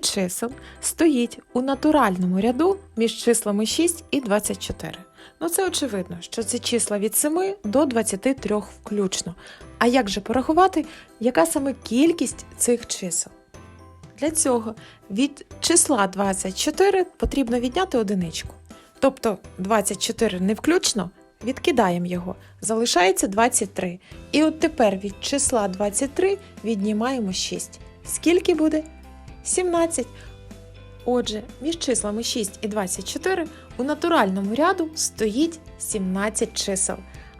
чисел стоїть у натуральному ряду між числами 6 і 24. Ну це очевидно, що це числа від 7 до 23 включно. А як же порахувати, яка саме кількість цих чисел? Для цього від числа 24 потрібно відняти одиничку. Тобто 24 не включно, відкидаємо його, залишається 23. І от тепер від числа 23 віднімаємо 6. Скільки буде? 17. Отже, між числами 6 і 24 у натуральному ряду стоїть 17 чисел.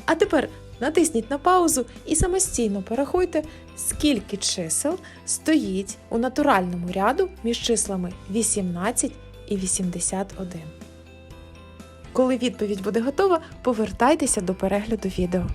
А тепер натисніть на паузу і самостійно порахуйте, скільки чисел стоїть у натуральному ряду між числами 18 і 81. Коли відповідь буде готова, повертайтеся до перегляду відео.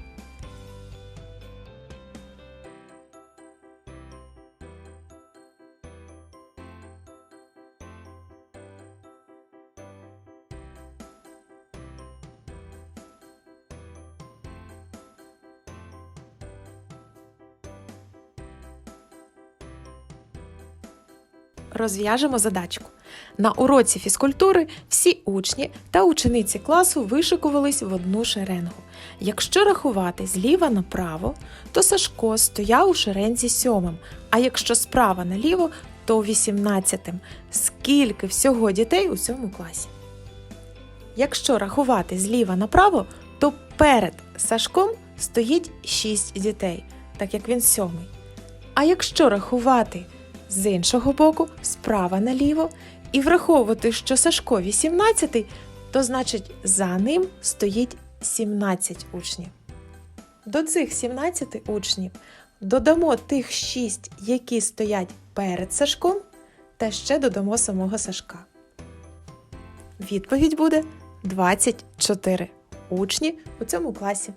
Розв'яжемо задачку. На уроці фізкультури всі учні та учениці класу вишикувались в одну шеренгу. Якщо рахувати зліва направо, то Сашко стояв у шерензі сьомим, а якщо справа наліво, то вісімнадцятим. Скільки всього дітей у цьому класі? Якщо рахувати зліва направо, то перед Сашком стоїть 6 дітей, так як він сьомий. А якщо рахувати з іншого боку, справа наліво, і враховувати, що Сашко 18, то значить за ним стоїть 17 учнів. До цих 17 учнів додамо тих 6, які стоять перед Сашком, та ще додамо самого Сашка. Відповідь буде 24 учні у цьому класі.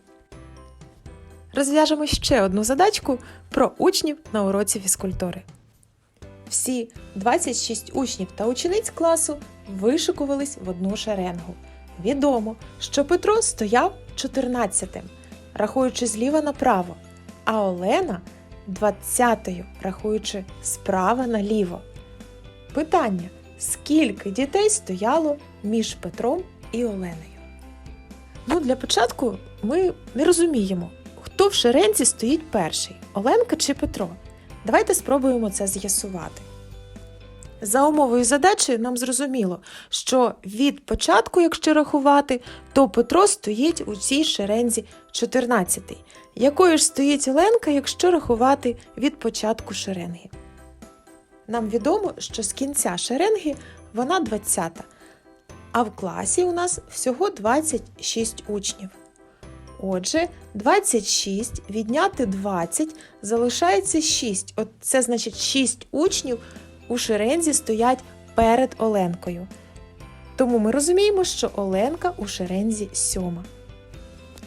Розв'яжемо ще одну задачку про учнів на уроці фізкультури. Всі 26 учнів та учениць класу вишикувались в одну шеренгу. Відомо, що Петро стояв 14-тим, рахуючи зліва направо, а Олена 20-ю, рахуючи справа наліво. Питання: скільки дітей стояло між Петром і Оленою? Ну, для початку ми не розуміємо, хто в шерензі стоїть перший Оленка чи Петро. Давайте спробуємо це з'ясувати. За умовою задачі нам зрозуміло, що від початку, якщо рахувати, то Петро стоїть у цій шерензі 14. Якою ж стоїть Оленка, якщо рахувати від початку шеренги? Нам відомо, що з кінця шеренги вона 20, а в класі у нас всього 26 учнів. Отже, 26 відняти 20 залишається 6. От це значить 6 учнів у шерензі стоять перед Оленкою. Тому ми розуміємо, що Оленка у шерензі сьома.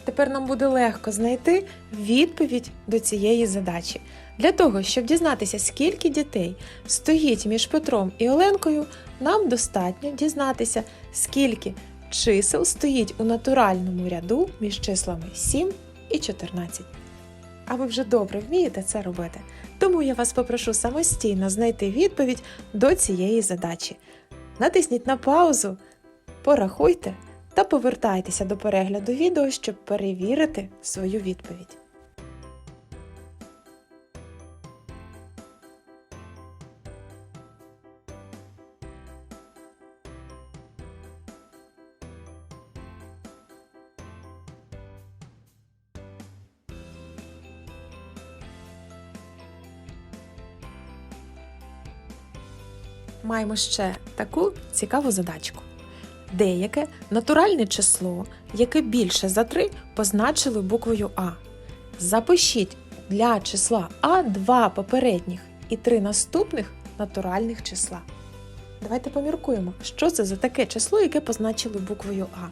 Тепер нам буде легко знайти відповідь до цієї задачі. Для того, щоб дізнатися, скільки дітей стоїть між Петром і Оленкою, нам достатньо дізнатися, скільки чисел стоїть у натуральному ряду між числами 7 і 14. А ви вже добре вмієте це робити. Тому я вас попрошу самостійно знайти відповідь до цієї задачі. Натисніть на паузу, порахуйте та повертайтеся до перегляду відео, щоб перевірити свою відповідь. Маємо ще таку цікаву задачку. Деяке натуральне число, яке більше за 3, позначили буквою А. Запишіть для числа А два попередніх і три наступних натуральних числа. Давайте поміркуємо, що це за таке число, яке позначили буквою А.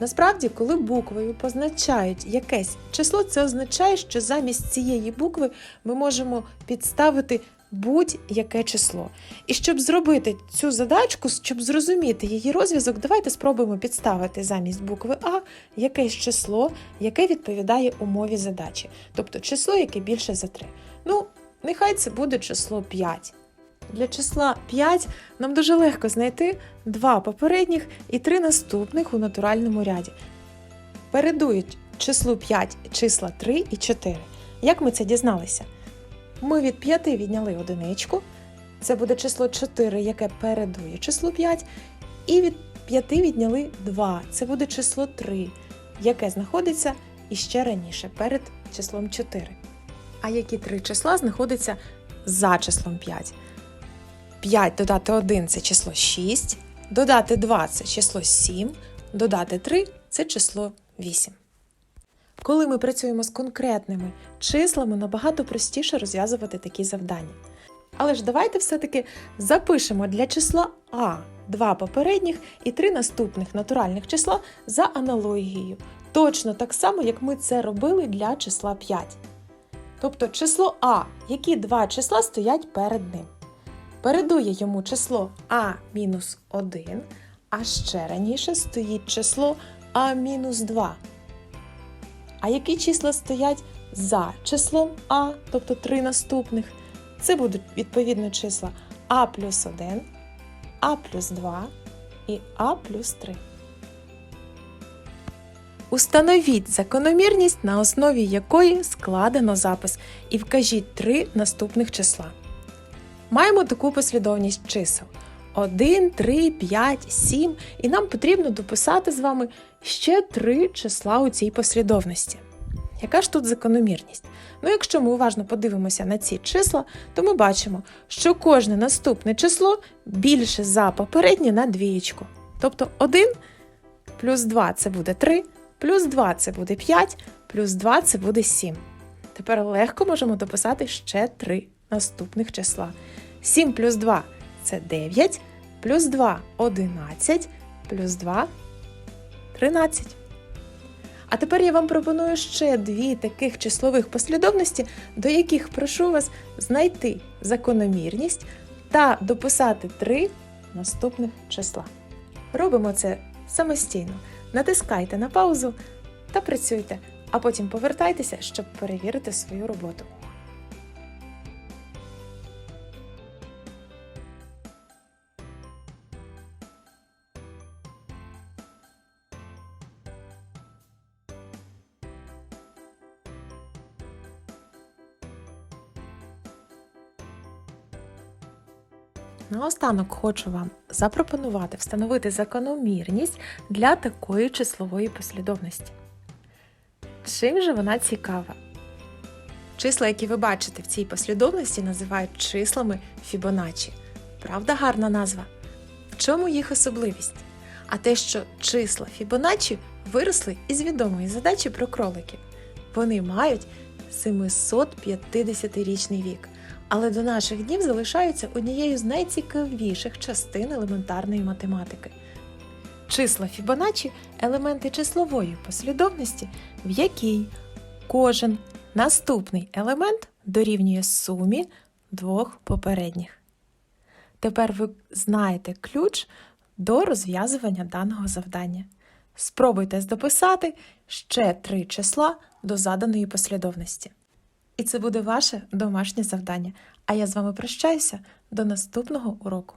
Насправді, коли буквою позначають якесь число, це означає, що замість цієї букви ми можемо підставити будь-яке число. І щоб зробити цю задачку, щоб зрозуміти її розв'язок, давайте спробуємо підставити замість букви А якесь число, яке відповідає умові задачі. Тобто число, яке більше за 3. Ну, нехай це буде число 5. Для числа 5 нам дуже легко знайти два попередніх і три наступних у натуральному ряді. Передують числу 5 числа 3 і 4. Як ми це дізналися? Ми від 5 відняли одиничку, це буде число 4, яке передує числу 5, і від 5 відняли 2, це буде число 3, яке знаходиться іще раніше перед числом 4. А які три числа знаходяться за числом 5? 5 додати 1 це число 6, додати 2 це число 7, додати 3 це число 8. Коли ми працюємо з конкретними числами, набагато простіше розв'язувати такі завдання. Але ж давайте все-таки запишемо для числа А два попередніх і три наступних натуральних числа за аналогією, точно так само, як ми це робили для числа 5. Тобто число А, які два числа стоять перед ним. Передує йому число А-1, а ще раніше стоїть число А-2. А які числа стоять за числом А, тобто три наступних? Це будуть відповідно числа А плюс 1, А плюс 2 і А плюс 3. Установіть закономірність, на основі якої складено запис, і вкажіть три наступних числа. Маємо таку послідовність чисел 1, 3, 5, 7, і нам потрібно дописати з вами ще три числа у цій послідовності. Яка ж тут закономірність? Ну, якщо ми уважно подивимося на ці числа, то ми бачимо, що кожне наступне число більше за попереднє на двієчку. Тобто 1 плюс 2 це буде 3, плюс 2 це буде 5, плюс 2 це буде 7. Тепер легко можемо дописати ще три наступних числа. 7 плюс 2 це 9, плюс 2 11, плюс 2 13. А тепер я вам пропоную ще дві таких числових послідовності, до яких прошу вас знайти закономірність та дописати три наступних числа. Робимо це самостійно. Натискайте на паузу та працюйте, а потім повертайтеся, щоб перевірити свою роботу. Наостанок хочу вам запропонувати встановити закономірність для такої числової послідовності. Чим же вона цікава? Числа, які ви бачите в цій послідовності, називають числами Фібоначчі. Правда, гарна назва? В чому їх особливість? А те, що числа Фібоначчі виросли із відомої задачі про кроликів. Вони мають 750-річний вік, але до наших днів залишаються однією з найцікавіших частин елементарної математики. Числа Фібоначчі – елементи числової послідовності, в якій кожен наступний елемент дорівнює сумі двох попередніх. Тепер ви знаєте ключ до розв'язування даного завдання. Спробуйте дописати ще три числа до заданої послідовності. І це буде ваше домашнє завдання. А я з вами прощаюся до наступного уроку.